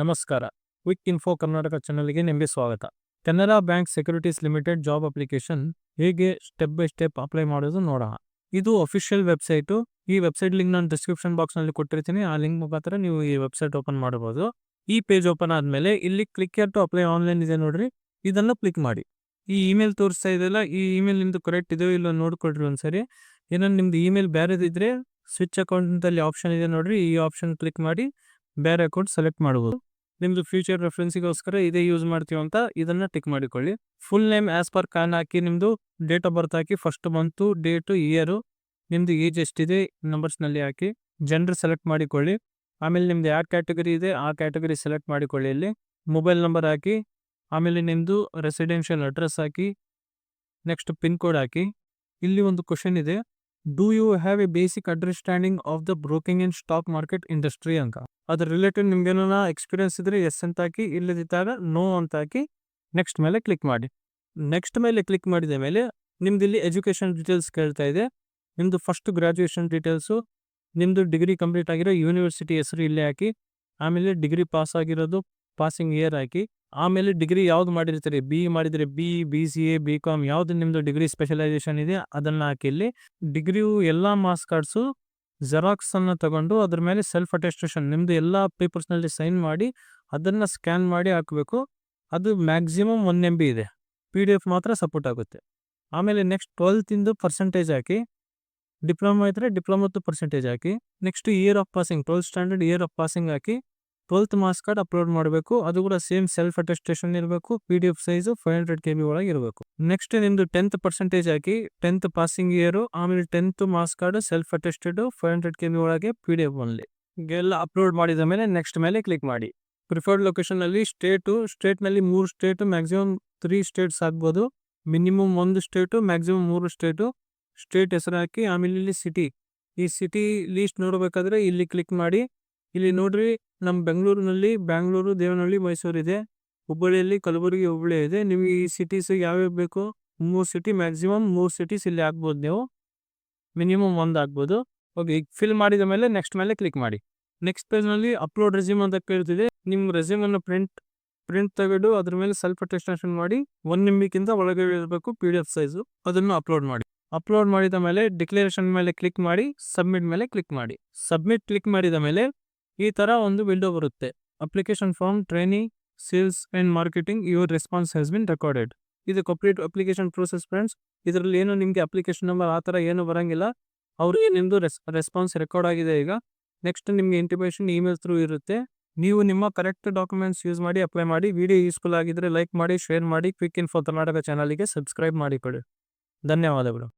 ನಮಸ್ಕಾರ. Quick info Karnataka ಚಾನಲ್ಗೆ ನಿಮಗೆ ಸ್ವಾಗತ. Canara bank securities limited job application ಹೇಗೆ ಸ್ಟೆಪ್ ಬೈ ಸ್ಟೆಪ್ ಅಪ್ಲೈ ಮಾಡೋದು ನೋಡೋಣ. ಇದು ಅಫಿಷಿಯಲ್ ವೆಬ್ಸೈಟು. ಈ ವೆಬ್ಸೈಟ್ ಲಿಂಕ್ ನಾನು ಡಿಸ್ಕ್ರಿಪ್ಷನ್ ಬಾಕ್ಸ್ನಲ್ಲಿ ಕೊಟ್ಟಿರ್ತೀನಿ. ಆ ಲಿಂಕ್ ಮುಖಾಂತರ ನೀವು ಈ ವೆಬ್ಸೈಟ್ ಓಪನ್ ಮಾಡಬಹುದು ಈ ಪೇಜ್ ಓಪನ್ ಆದಮೇಲೆ ಇಲ್ಲಿ ಕ್ಲಿಕ್ ಟು ಅಪ್ಲೈ ಆನ್ಲೈನ್ ಇದೆ ನೋಡ್ರಿ. ಇದನ್ನು ಕ್ಲಿಕ್ ಮಾಡಿ. ಈ ಇಮೇಲ್ ತೋರಿಸ್ತಾ ಇದೆಯಲ್ಲ, ಈ ಇಮೇಲ್ ನಿಮ್ದು ಕರೆಕ್ಟ್ ಇದೆಯೋ ಇಲ್ಲ ನೋಡ್ಕೊಡ್ರಿ ಒಂದ್ಸರಿ. ಏನೋ ನಿಮ್ದು ಇಮೇಲ್ ಬೇರೆದಿದ್ರೆ ಸ್ವಿಚ್ ಅಕೌಂಟಲ್ಲಿ ಆಪ್ಷನ್ ಇದೆ ನೋಡ್ರಿ. ಈ ಆಪ್ಷನ್ ಕ್ಲಿಕ್ ಮಾಡಿ ಬೇರೆ ಅಕೌಂಟ್ ಸೆಲೆಕ್ಟ್ ಮಾಡಬಹುದು ನಿಮ್ದು ಫ್ಯೂಚರ್ ರೆಫರೆನ್ಸಿಗೋಸ್ಕರ ಇದೇ ಯೂಸ್ ಮಾಡ್ತೀವಿ ಅಂತ ಇದನ್ನ ಟಿಕ್ ಮಾಡಿಕೊಳ್ಳಿ. ಫುಲ್ ನೇಮ್ ಆಸ್ ಪರ್ ಕಾನ್ ಹಾಕಿ ನಿಮ್ದು ಡೇಟ್ ಆಫ್ ಬರ್ತ್ ಹಾಕಿ ಫಸ್ಟ್ ಮಂತು ಡೇಟು ಇಯರು ನಿಮ್ದು ಏಜ್ ಎಷ್ಟಿದೆ ನಂಬರ್ಸ್ನಲ್ಲಿ ಹಾಕಿ ಜನ್ರು ಸೆಲೆಕ್ಟ್ ಮಾಡಿಕೊಳ್ಳಿ. ಆಮೇಲೆ ನಿಮ್ದು ಯಾವ ಕ್ಯಾಟಗರಿ ಇದೆ, ಆ ಕ್ಯಾಟಗರಿ ಸೆಲೆಕ್ಟ್ ಮಾಡಿಕೊಳ್ಳಿ ಇಲ್ಲಿ. ಮೊಬೈಲ್ ನಂಬರ್ ಹಾಕಿ, ಆಮೇಲೆ ನಿಮ್ಮದು ರೆಸಿಡೆನ್ಷಿಯಲ್ ಅಡ್ರೆಸ್ ಹಾಕಿ ನೆಕ್ಸ್ಟ್ ಪಿನ್ ಕೋಡ್ ಹಾಕಿ. ಇಲ್ಲಿ ಒಂದು ಕ್ವಶನ್ ಇದೆ do you have a basic understanding of the broking in stock market industry ಅಂತ ಅದ್ರ ರಿಲೇಟೆಡ್ ನಿಮ್ಗೇನ ಎಕ್ಸ್ಪೀರಿಯನ್ಸ್ ಇದ್ರೆ ಎಸ್ ಅಂತ ಹಾಕಿ, ಇಲ್ಲದಿದ್ದಾಗ ನೋ ಅಂತ ಹಾಕಿ ನೆಕ್ಸ್ಟ್ ಮೇಲೆ ಕ್ಲಿಕ್ ಮಾಡಿ. ನೆಕ್ಸ್ಟ್ ಮೇಲೆ ಕ್ಲಿಕ್ ಮಾಡಿದ ಮೇಲೆ ನಿಮ್ದು ಇಲ್ಲಿ ಎಜುಕೇಷನ್ ಡೀಟೇಲ್ಸ್ ಕೇಳ್ತಾ ಇದೆ. ನಿಮ್ಮದು ಫಸ್ಟ್ ಗ್ರಾಜುಯೇಷನ್ ಡೀಟೇಲ್ಸು ನಿಮ್ಮದು ಡಿಗ್ರಿ ಕಂಪ್ಲೀಟ್ ಆಗಿರೋ ಯೂನಿವರ್ಸಿಟಿ ಹೆಸರು ಇಲ್ಲೇ ಹಾಕಿ, ಆಮೇಲೆ ಡಿಗ್ರಿ ಪಾಸ್ ಆಗಿರೋದು ಪಾಸಿಂಗ್ ಇಯರ್ ಹಾಕಿ, ಆಮೇಲೆ ಡಿಗ್ರಿ ಯಾವ್ದು ಮಾಡಿರ್ತೀರಿ? ಬಿ ಮಾಡಿದ್ರೆ B B C A B com ಯಾವ್ದು ನಿಮ್ಮದು ಡಿಗ್ರಿ ಸ್ಪೆಷಲೈಸೇಷನ್ ಇದೆ, ಅದನ್ನ ಹಾಕಿ ಇಲ್ಲಿ. ಡಿಗ್ರಿಯು ಎಲ್ಲ ಮಾರ್ಕ್ಸ್ ಕಾರ್ಡ್ಸು ಜೆರಾಕ್ಸ್ ಅನ್ನು ತಗೊಂಡು ಅದ್ರ ಮೇಲೆ ಸೆಲ್ಫ್ ಅಟೆಸ್ಟೇಷನ್ ನಿಮ್ದು ಎಲ್ಲ ಪೇಪರ್ಸ್ನಲ್ಲಿ ಸೈನ್ ಮಾಡಿ ಅದನ್ನ ಸ್ಕ್ಯಾನ್ ಮಾಡಿ ಹಾಕಬೇಕು. ಅದು ಮ್ಯಾಕ್ಸಿಮಮ್ ಒನ್ ಎಂ ಬಿ ಇದೆ. ಪಿ ಡಿ ಎಫ್ ಮಾತ್ರ ಸಪೋರ್ಟ್ ಆಗುತ್ತೆ. ಆಮೇಲೆ ನೆಕ್ಸ್ಟ್ ಟ್ವೆಲ್ತಿಂದು ಪರ್ಸೆಂಟೇಜ್ ಹಾಕಿ ಡಿಪ್ಲೊಮಾ ಇದ್ದರೆ ಡಿಪ್ಲೊಮತ್ತು percentage hockey next year of passing twelfth standard year of passing hockey twelfth marks card upload ಮಾಡಬೇಕು. ಅದು ಕೂಡ ಸೇಮ್ ಸೆಲ್ಫ್ ಅಟೆಸ್ಟೇಷನ್ ಇರಬೇಕು P D F size five hundred K B ಒಳಗೆ ಇರಬೇಕು. ನೆಕ್ಸ್ಟ್ ನಿಮ್ದು ಟೆಂತ್ ಪರ್ಸೆಂಟೇಜ್ ಹಾಕಿ ಟೆಂತ್ ಪಾಸಿಂಗ್ ಇಯರು ಆಮೇಲೆ tenth marks card self attested five hundred K B ಒಳಗೆ ಪಿ ಡಿ ಎಫ್ ಒನ್ಲಿ ಎಲ್ಲ ಅಪ್ಲೋಡ್ ಮಾಡಿದ ಮೇಲೆ ನೆಕ್ಸ್ಟ್ ಮೇಲೆ ಕ್ಲಿಕ್ ಮಾಡಿ. ಪ್ರಿಫರ್ಡ್ ಲೊಕೇಶನ್ ಅಲ್ಲಿ ಸ್ಟೇಟು ನಲ್ಲಿ ಮೂರು ಸ್ಟೇಟ್ ಮ್ಯಾಕ್ಸಿಮಮ್ ತ್ರೀ ಸ್ಟೇಟ್ಸ್ ಆಗ್ಬೋದು. ಮಿನಿಮಮ್ ಒಂದು ಸ್ಟೇಟು ಮ್ಯಾಕ್ಸಿಮಮ್ ಮೂರು ಸ್ಟೇಟು ಸ್ಟೇಟ್ ಹೆಸರು ಹಾಕಿ, ಆಮೇಲೆ ಇಲ್ಲಿ ಸಿಟಿ ಈ ಸಿಟಿ ಲೀಸ್ಟ್ ನೋಡಬೇಕಾದ್ರೆ ಇಲ್ಲಿ ಕ್ಲಿಕ್ ಮಾಡಿ. ಇಲ್ಲಿ ನೋಡ್ರಿ ನಮ್ಮ ಬೆಂಗಳೂರಿನಲ್ಲಿ ಬ್ಯಾಂಗ್ಳೂರು, ದೇವನಹಳ್ಳಿ, ಮೈಸೂರು ಇದೆ. ಹುಬ್ಬಳ್ಳಿಯಲ್ಲಿ ಕಲಬುರಗಿ ಹುಬ್ಬಳ್ಳಿ ಇದೆ. ನಿಮಗೆ ಈ ಸಿಟೀಸ್ ಯಾವ್ಯಾವ ಬೇಕು? ಮೂರು ಸಿಟಿ ಮ್ಯಾಕ್ಸಿಮಮ್ ಮೂರು ಸಿಟೀಸ್ ಇಲ್ಲಿ ಆಗ್ಬೋದು ನೀವು. ಮಿನಿಮಮ್ ಒಂದು ಆಗ್ಬೋದು. ಓಕೆ ಫಿಲ್ ಮಾಡಿದ ಮೇಲೆ ನೆಕ್ಸ್ಟ್ ಮೇಲೆ ಕ್ಲಿಕ್ ಮಾಡಿ. ನೆಕ್ಸ್ಟ್ ಪೇಜ್ನಲ್ಲಿ ಅಪ್ಲೋಡ್ ರೆಸ್ಯೂಮ್ ಅಂತ ಕೇಳ್ತಿದೆ. ನಿಮ್ಮ ರೆಸ್ಯೂಮನ್ನು ಪ್ರಿಂಟ್ ಪ್ರಿಂಟ್ ತೆಗೆದು ಅದ್ರ ಮೇಲೆ ಸ್ವಲ್ಪ ಟೆಸ್ಟೇಷನ್ ಮಾಡಿ ಒನ್ ನಿಮಿಕ್ಕಿಂತ ಒಳಗಡೆ ಇರಬೇಕು ಪಿ ಡಿ ಎಫ್ ಸೈಜು ಅದನ್ನು ಅಪ್ಲೋಡ್ ಮಾಡಿ. ಅಪ್ಲೋಡ್ ಮಾಡಿದ ಮೇಲೆ ಡಿಕ್ಲರೇಷನ್ ಮೇಲೆ ಕ್ಲಿಕ್ ಮಾಡಿ ಸಬ್ಮಿಟ್ ಮೇಲೆ ಕ್ಲಿಕ್ ಮಾಡಿ. ಸಬ್ಮಿಟ್ ಕ್ಲಿಕ್ ಮಾಡಿದ ಮೇಲೆ ಈ ಥರ ಒಂದು ವಿಂಡೋ ಬರುತ್ತೆ. Application form training sales and marketing your response has been recorded ಇದು ಕಂಪ್ಲೀಟ್ ಅಪ್ಲಿಕೇಶನ್ ಪ್ರೋಸೆಸ್ ಫ್ರೆಂಡ್ಸ್ ಇದರಲ್ಲಿ ಏನು ನಿಮಗೆ ಅಪ್ಲಿಕೇಶನ್ ನಂಬರ್ ಆ ಥರ ಏನು ಬರಂಗಿಲ್ಲ. ಅವ್ರಿಗೆ ನಿಮ್ಮದು ರೆಸ್ ರೆಸ್ಪಾನ್ಸ್ ರೆಕಾರ್ಡ್ ಆಗಿದೆ ಈಗ. ನೆಕ್ಸ್ಟ್ ನಿಮಗೆ ಇಂಟಿಮೇಷನ್ ಇಮೇಲ್ ಥ್ರೂ ಇರುತ್ತೆ. ನೀವು ನಿಮ್ಮ ಕರೆಕ್ಟ್ ಡಾಕ್ಯುಮೆಂಟ್ಸ್ ಯೂಸ್ ಮಾಡಿ ಅಪ್ಲೈ ಮಾಡಿ. ವಿಡಿಯೋ ಯೂಸ್ಫುಲ್ ಆಗಿದ್ರೆ ಲೈಕ್ ಮಾಡಿ ಶೇರ್ ಮಾಡಿ. ಕ್ವಿಕ್ ಇನ್ಫೋ ಕರ್ನಾಟಕ ಚಾನಲ್ಗೆ ಸಬ್ಸ್ಕ್ರೈಬ್ ಮಾಡಿಕೊಡಿ. ಧನ್ಯವಾದಗಳು.